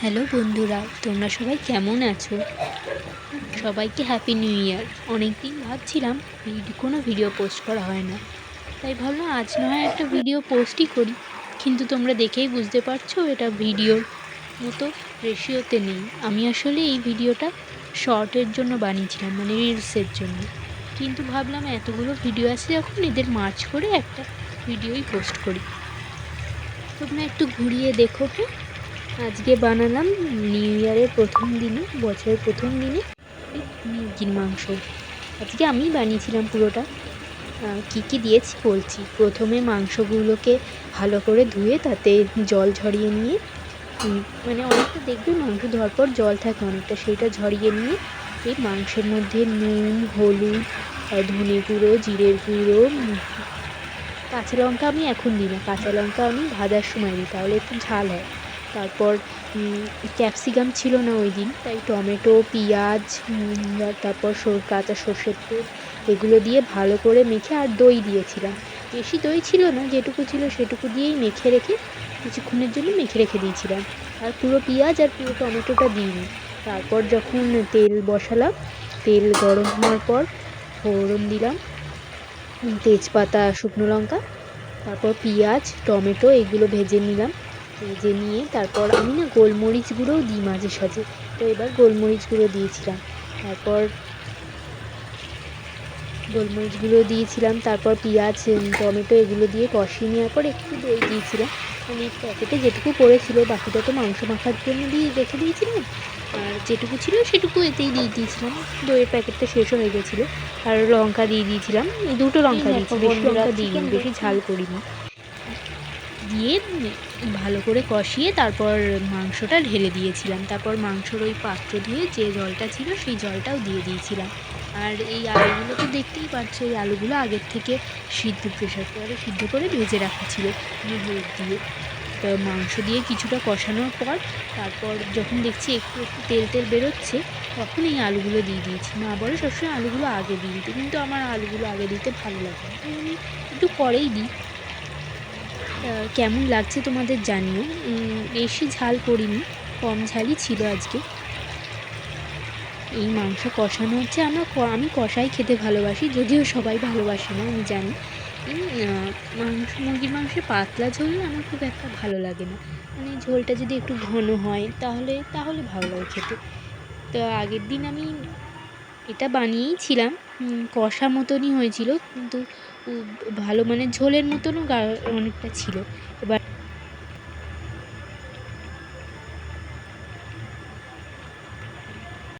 Hello বন্ধুরা, তোমরা সবাই কেমন আছো? সবাইকে হ্যাপি নিউ ইয়ার অনেক দিন ভাবছিলাম কোনো ভিডিও পোস্ট করা হয় না। তাই ভাবলাম আজ না হয় একটা ভিডিও পোস্টই করি। কিন্তু তোমরা দেখেই বুঝতে পারছ এটা ভিডিওর মতো রেশিওতে নেই। আমি আসলে এই ভিডিওটা শর্টের জন্য বানিয়েছিলাম মানে রিলসের জন্য। কিন্তু ভাবলাম এতগুলো ভিডিও আছে, যখন এদের মার্চ করে একটা ভিডিওই পোস্ট করি। তোমরা একটু ঘুরিয়ে দেখো হ্যাঁ? আজকে বানালাম নিউ ইয়ারের প্রথম দিনে, বছরের প্রথম দিনে মুরগির মাংস। আজকে আমি বানিয়েছিলাম পুরোটা। কী কী দিয়েছি বলছি। প্রথমে মাংসগুলোকে ভালো করে ধুয়ে তাতে জল ঝরিয়ে নিয়ে মানে অনেকটা দেখবে মাংস ধোয়ার পর জল থাকে অনেকটা, সেইটা ঝরিয়ে নিয়ে এই মাংসের মধ্যে নুন, হলুদ ধনে গুঁড়ো, জিরের গুঁড়ো, কাঁচা লঙ্কা আমি এখন দিই না। কাঁচা লঙ্কা আমি ভাজার সময় দিই, তাহলে একটু ঝাল হয়। তারপর ক্যাপসিকাম ছিল না ওই দিন, তাই টমেটো, পেঁয়াজ তারপর কাঁচা সর্ষের তেল, এগুলো দিয়ে ভালো করে মেখে আর দই দিয়েছিলাম। বেশি দই ছিল না, যেটুকু ছিল সেটুকু দিয়েই মেখে রেখে কিছুক্ষণের জন্য মেখে রেখে দিয়েছিলাম। আর পুরো পেঁয়াজ আর পুরো টমেটোটা দিইনি। তারপর যখন তেল বসালাম, তেল গরম হওয়ার পর ফোড়ন দিলাম, তেজপাতা, শুকনো লঙ্কা, তারপর পেঁয়াজ, টমেটো, এগুলো ভেজে নিলাম। ভেজে নিয়ে তারপর আমি না গোলমরিচ গুঁড়োও দিই মাঝে সাঝে। তো এবার গোলমরিচ গুঁড়ো দিয়েছিলাম। তারপর গোলমরিচ গুঁড়ো দিয়েছিলাম। তারপর পেঁয়াজ টমেটো এগুলো দিয়ে কষিয়ে নেওয়ার পর একটু দই দিয়েছিলাম। মানে প্যাকেটে যেটুকু পড়েছিল বাকিটা তো মাংস মাখার জন্য দিয়ে রেখে দিয়েছিলাম। আর যেটুকু ছিল সেটুকু এতেই দিয়ে দিয়েছিলাম। দইয়ের প্যাকেটটা শেষ হয়ে গেছিল। আর লঙ্কা দিয়ে দিয়েছিলাম। দুটো লঙ্কা এই দিয়েছি বেশি লঙ্কা দিইনি বেশি ঝাল করিনি। দিয়ে ভালো করে কষিয়ে তারপর মাংসটা ঢেলে দিয়েছিলাম। তারপর মাংসর ওই পাত্র ধুয়ে যে জলটা ছিল সেই জলটাও দিয়ে দিয়েছিলাম। আর এই আলুগুলো তো দেখতেই পাচ্ছ, এই আলুগুলো আগের থেকে সিদ্ধ প্রেশার কুকারে সিদ্ধ করে ভেজে রাখা ছিল। হলুদ দিয়ে, তো মাংস দিয়ে কিছুটা কষানোর পর তারপর যখন দেখছি একটু একটু তেল তেল বেরোচ্ছে, তখন এই আলুগুলো দিয়ে দিয়েছি। মা বলে, সবসময় আলুগুলো আগে দিয়ে দিতে কিন্তু আমার আলুগুলো আগে দিতে ভালো লাগে আমি একটু পরেই দিই। কেমন লাগছে তোমাদের জানিও। বেশি ঝাল করিনি, কম ঝালই ছিল আজকে। এই মাংস কষানো হচ্ছে, আমরা আমি কষাই খেতে ভালোবাসি, যদিও সবাই ভালোবাসে না, আমি জানি। মাংস, মুরগির মাংসে পাতলা ঝোল আমার খুব একটা ভালো লাগে না। মানে ঝোলটা যদি একটু ঘন হয়, তাহলে তাহলে ভালো লাগে খেতে। তো আগের দিন আমি এটা বানিয়েই ছিলাম কষা মতনই হয়েছিল, কিন্তু ভালো মানে ঝোলের মতনও অনেকটা ছিল। এবার